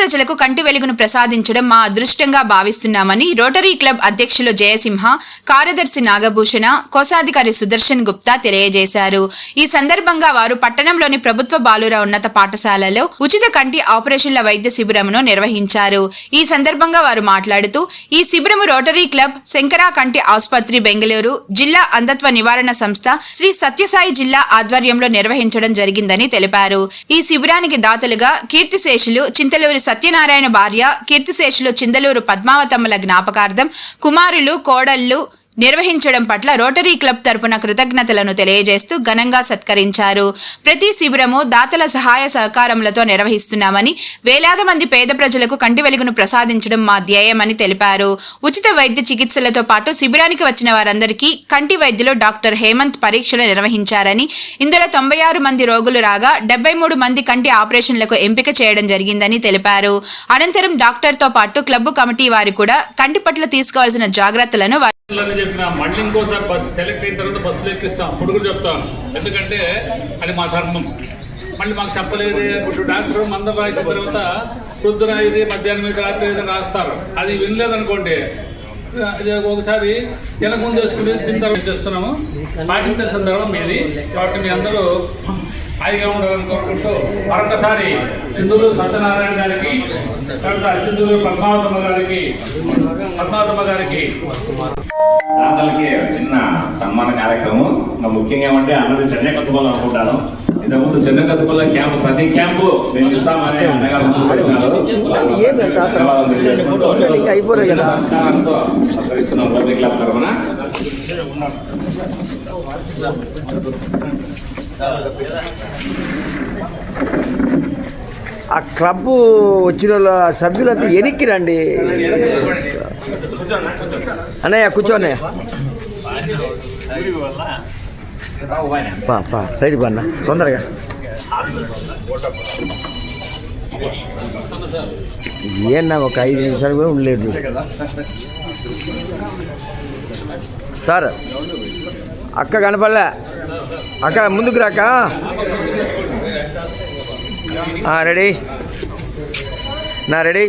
ప్రజలకు కంటి వెలుగును ప్రసాదించడం మా అదృష్టంగా భావిస్తున్నామని రోటరీ క్లబ్ అధ్యక్షులు జయసింహ కార్యదర్శి నాగభూషణ కోశాధికారి సుదర్శన్ గుప్తా తెలియజేశారు. ఈ సందర్భంగా వారు పట్టణంలోని ప్రభుత్వ బాలుర ఉన్నత పాఠశాలలో ఉచిత కంటి ఆపరేషన్ల వైద్య శిబిరమును నిర్వహించారు. ఈ సందర్భంగా వారు మాట్లాడుతూ ఈ శిబిరము రోటరీ క్లబ్ శంకరా కంటి ఆసుపత్రి బెంగళూరు జిల్లా అంధత్వ నివారణ సంస్థ శ్రీ సత్యసాయి జిల్లా ఆధ్వర్యంలో నిర్వహించడం జరిగిందని తెలిపారు. ఈ శిబిరానికి దాతలుగా కీర్తిశేషులు చింతలూరి సత్యనారాయణ భార్య కీర్తిశేషులు చిందలూరు పద్మావతమ్మల జ్ఞాపకార్థం కుమారులు కోడళ్ళు నిర్వహించడం పట్ల రోటరీ క్లబ్ తరపున కృతజ్ఞతలను తెలియజేస్తూ ఘనంగా సత్కరించారు. ప్రతి శిబిరము దాతల సహాయ సహకారములతో నిర్వహిస్తున్నామని వేలాది మంది పేద ప్రజలకు కంటి వెలుగును ప్రసాదించడం మా ధ్యేయమని తెలిపారు. ఉచిత వైద్య చికిత్సలతో పాటు శిబిరానికి వచ్చిన వారందరికీ కంటి వైద్యులు డాక్టర్ హేమంత్ పరీక్షలు నిర్వహించారని ఇందులో తొంభై ఆరు మంది రోగులు రాగా డెబ్బై మూడు మంది కంటి ఆపరేషన్లకు ఎంపిక చేయడం జరిగిందని తెలిపారు. అనంతరం డాక్టర్తో పాటు క్లబ్ కమిటీ వారు కూడా కంటి పట్ల తీసుకోవాల్సిన జాగ్రత్తలను వారు అని చెప్పిన మళ్ళీ ఇంకోసారి బస్ సెలెక్ట్ అయిన తర్వాత బస్సులు ఎక్కిస్తాం. అప్పుడు కూడా చెప్తాం. ఎందుకంటే అది మా ధర్మం. మళ్ళీ మాకు చెప్పలేదు. ఇప్పుడు డాక్టర్ మందం రాసిన తర్వాత పొద్దున ఇది మధ్యాహ్నం ఇది రాత్రి ఇది రాస్తారు. అది వినలేదనుకోండి. ఒకసారి ఒకసారి తినకముందు వేసుకుంటే తిన్న తర్వాత చేస్తున్నాము. పాటించాల్సిన ధర్మం మీది కాబట్టి మీ అందరూ హాయిగా ఉండాలని కోరుకుంటూ మరొకసారి చిందులు సత్యనారాయణ గారికి తర్వాత చిందులు పద్మావతమ్మ గారికి పద్మావతమ్మ గారికి దాతలకి చిన్న సన్మాన కార్యక్రమం. ఇంకా ముఖ్యంగా ఏమంటే అన్నది చెన్నై కత్తుకోవాలి అనుకుంటాను. ఇంతకుముందు చెన్నై కత్తుకోల క్యాంపు ప్రతి క్యాంపు మేము ఇస్తామని అన్నగారు ముందు సత్కరిస్తున్నాం క్లబ్ తరఫున. ఆ క్లబ్ వచ్చిన వాళ్ళ సభ్యులంతా ఎనికి రండి అన్నయ్య. కూర్చోన్నయ్య పా పా సైడ్ పన్న తొందరగా. ఏనా ఒక ఐదు నిమిషాలు కూడా ఉండలేదు. సార్ అక్క కనపడలే. అక్క ముందుకు రాక. రెడీ. నా రెడీ.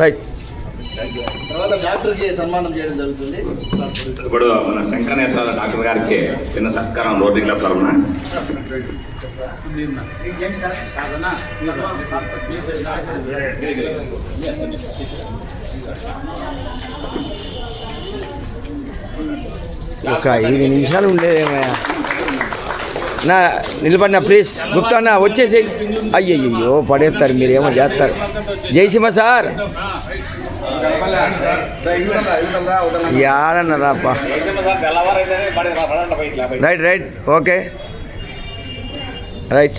రైట్ తర్వాత డాక్టర్కి సన్మానం చేయడం జరుగుతుంది. ఇప్పుడు మన శంకర్ నేత్రాల డాక్టర్ గారికి చిన్న సత్కారం రోటరీ క్లబ్ తరఫున. ఒక ఐదు నిమిషాలు ఉండేదేమయ్యా నా నిలబడిన ప్లీజ్ గుప్తా అన్న వచ్చేసి అయ్యయ్యో పడేస్తారు మీరేమో చేస్తారు. Jayasimha sir. యాడన్న right right okay. Right.